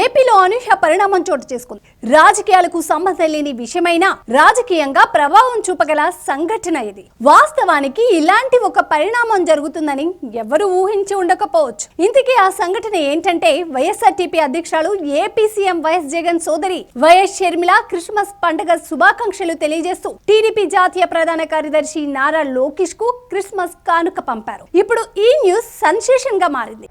ఏపీలో అనూహ్య పరిణామం చోటు చేసుకుంది. రాజకీయాలకు సంబంధం లేని విషయమైనా రాజకీయంగా ప్రభావం చూపగల సంఘటన ఇది. వాస్తవానికి ఇలాంటి ఒక పరిణామం జరుగుతుందని ఎవరు ఊహించి ఉండకపోవచ్చు. ఇంతకీ ఆ సంఘటన ఏంటంటే వైఎస్ఆర్టీపీ అధ్యక్షులు ఏపీ సీఎం వైఎస్ జగన్ సోదరి వైఎస్ షర్మిల క్రిస్మస్ పండుగ శుభాకాంక్షలు తెలియజేస్తూ టీడీపీ జాతీయ ప్రధాన కార్యదర్శి నారా లోకేష్కు క్రిస్మస్ కానుక పంపారు. ఇప్పుడు ఈ న్యూస్ సెన్సేషన్గా మారింది.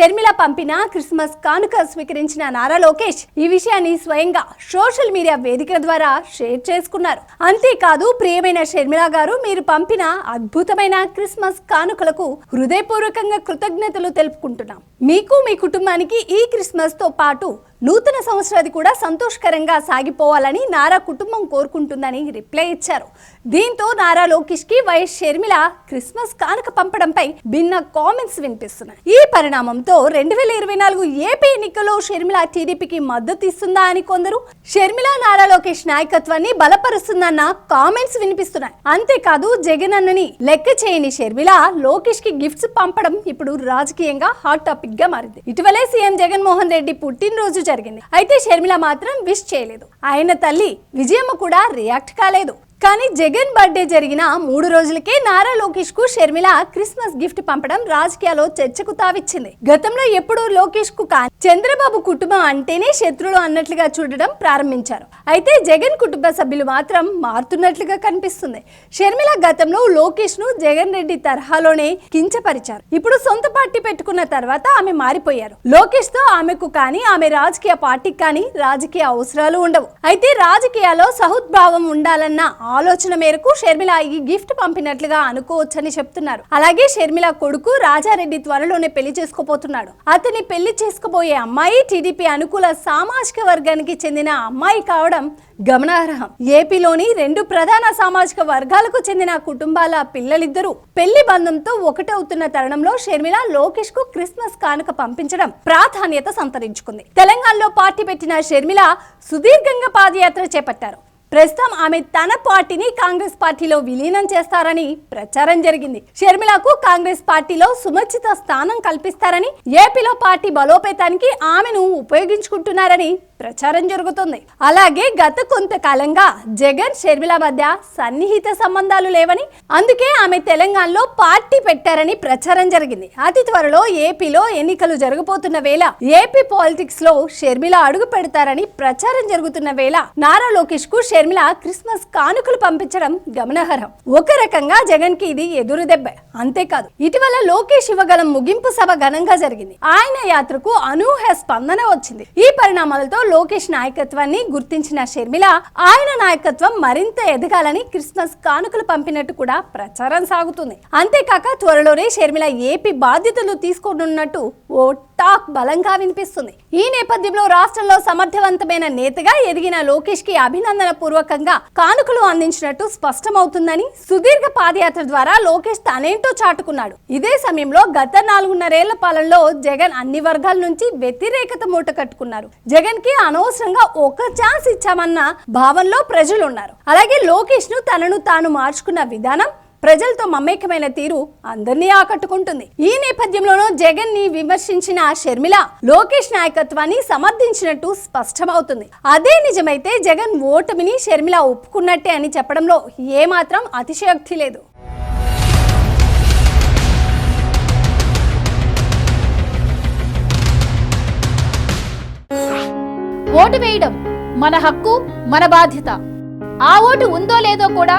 షర్మిల పంపిన క్రిస్మస్ కానుక స్వీకరించిన నారా లోకేష్ ఈ విషయాన్ని స్వయంగా సోషల్ మీడియా వేదికల ద్వారా షేర్ చేసుకున్నారు. అంతేకాదు ప్రియమైన షర్మిల గారు మీరు పంపిన అద్భుతమైన క్రిస్మస్ కానుకలకు హృదయపూర్వకంగా కృతజ్ఞతలు తెలుపుకుంటున్నాం. మీకు మీ కుటుంబానికి ఈ క్రిస్మస్తో పాటు నూతన సంవత్సరాది కూడా సంతోషకరంగా సాగిపోవాలని నారా కుటుంబం కోరుకుంటుందని రిప్లై ఇచ్చారు. దీంతో నారా లోకేష్కి వైఎస్ షర్మిల క్రిస్మస్ కానుక పంపడంపై భిన్న కామెంట్స్ వినిపిస్తున్నాయి. ఈ పరిణామంతో రెండు వేల ఇరవై నాలుగు ఏపీ ఎన్నికల్లో షర్మిల టీడీపీకి మద్దతు ఇస్తుందా అని కొందరు షర్మిల నారా లోకేష్ నాయకత్వాన్ని బలపరుస్తుందన్న కామెంట్స్ వినిపిస్తున్నాయి. అంతేకాదు జగన్ అన్నని లెక్క చేయని షర్మిల లోకేష్కి గిఫ్ట్స్ పంపడం ఇప్పుడు రాజకీయంగా హాట్ టాపిక్గా మారింది. ఇటీవలే సీఎం జగన్మోహన్ రెడ్డి పుట్టినరోజు జరిగింది. అయితే షర్మిల మాత్రం విష్ చేయలేదు. ఆయన తల్లి విజయమ్మ కూడా రియాక్ట్ కాలేదు. కానీ జగన్ బర్త్డే జరిగిన మూడు రోజులకే నారా లోకేష్కు షర్మిల క్రిస్మస్ గిఫ్ట్ పంపడం రాజకీయాల్లో చర్చకు తావిచ్చింది. గతంలో ఎప్పుడు లోకేష్కు కానీ చంద్రబాబు కుటుంబం అంటేనే శత్రులు అన్నట్లుగా చూడడం ప్రారంభించారు. అయితే జగన్ కుటుంబ సభ్యులు మాత్రం మారుతున్నట్లుగా కనిపిస్తుంది. షర్మిల గతంలో లోకేష్ను జగన్ రెడ్డి తరహాలోనే కించపరిచారు. ఇప్పుడు సొంత పార్టీ పెట్టుకున్న తర్వాత ఆమె మారిపోయారు. లోకేష్తో ఆమెకు కానీ ఆమె రాజకీయ పార్టీకి కానీ రాజకీయ అవసరాలు ఉండవు. అయితే రాజకీయాల్లో సహుద్భావం ఉండాలన్న ఆలోచన మేరకు షర్మిల ఈ గిఫ్ట్ పంపినట్లుగా అనుకోవచ్చని చెప్తున్నారు. అలాగే షర్మిల కొడుకు రాజారెడ్డి త్వరలోనే పెళ్ళి చేసుకోబోతున్నాడు. అతని పెళ్ళి చేసుకోబోయే అమ్మాయి టీడీపీ అనుకూల సామాజిక వర్గానికి చెందిన అమ్మాయి కావడం గమనార్హం. ఏపీలోని రెండు ప్రధాన సామాజిక వర్గాలకు చెందిన కుటుంబాల పిల్లలిద్దరూ పెళ్ళి బంధంతో ఒకటవుతున్న తరుణంలో షర్మిల లోకేష్కు క్రిస్మస్ కానుక పంపించడం ప్రాధాన్యత సంతరించుకుంది. తెలంగాణలో పార్టీ పెట్టిన షర్మిల సుదీర్ఘంగా పాదయాత్ర చేపట్టారు. ప్రస్తుతం ఆమె తన పార్టీని కాంగ్రెస్ పార్టీలో విలీనం చేస్తారని ప్రచారం జరిగింది. షర్మిలకు కాంగ్రెస్ పార్టీలో సుమచిత స్థానం కల్పిస్తారని ఏపీలో పార్టీ బలోపేతానికి ఆమెను ఉపయోగించుకుంటున్నారని ప్రచారం జరుగుతుంది. అలాగే గత కొంతకాలంగా జగన్ షర్మిల మధ్య సన్నిహిత సంబంధాలు లేవని అందుకే ఆమె తెలంగాణలో పార్టీ పెట్టారని ప్రచారం జరిగింది. అతి త్వరలో ఏపీలో ఎన్నికలు జరగబోతున్న వేళ ఏపీ పాలిటిక్స్లో షర్మిల అడుగు పెడతారని ప్రచారం జరుగుతున్న వేళ నారా లోకేష్కు షర్మిల క్రిస్మస్ కానుకలు పంపించడం గమనార్హం. ఒక రకంగా జగన్కి ఇది ఎదురు దెబ్బ. అంతేకాదు ఇటీవల లోకేష్ ఇవ్వగల ముగింపు సభ ఘనంగా జరిగింది. ఆయన యాత్రకు అనూహ్య స్పందన వచ్చింది. ఈ పరిణామాలతో లోకేష్ నాయకత్వాన్ని గుర్తించిన షర్మిల ఆయన నాయకత్వం మరింత ఎదగాలని క్రిస్మస్ కానుకలు పంపినట్టు కూడా ప్రచారం సాగుతుంది. అంతేకాక త్వరలోనే షర్మిల ఏపీ బాధ్యతలు తీసుకోనున్నట్టు ఓ టాక్ బలంగా వినిపిస్తుంది. ఈ నేపథ్యంలో రాష్ట్రంలో సమర్థవంతమైన నేతగా ఎదిగిన లోకేష్కి అభినందన పూర్వకంగా కానుకలు అందించినట్టు స్పష్టమవుతుందని సుదీర్ఘ పాదయాత్ర ద్వారా లోకేష్ తనేంటో చాటుకున్నాడు. ఇదే సమయంలో గత నాలుగున్నరేళ్ళ పాలనలో జగన్ అన్ని వర్గాల నుంచి వ్యతిరేకత మూట కట్టుకున్నారు. జగన్కి అనవసరంగా ఒక ఛాన్స్ ఇచ్చామన్న భావనలో ప్రజలు ఉన్నారు అలాగే లోకేష్ను తనను తాను మార్చుకున్న విధానం ప్రజలతో మమేకమైన తీరు అందరినీ ఆకట్టుకుంటుంది. ఈ నేపథ్యంలోనూ జగన్ని విమర్శించిన షర్మిల లోకేష్ నాయకత్వాన్ని సమర్థించినట్టు స్పష్టమవుతుంది. అదే నిజమైతే జగన్ ఓటమిని షర్మిల ఒప్పుకున్నట్టే అని చెప్పడంలో ఏమాత్రం అతిశయోక్తి లేదు. ఓటు వేయడం మన హక్కు మన బాధ్యత. ఆ ఓటు ఉందో లేదో కూడా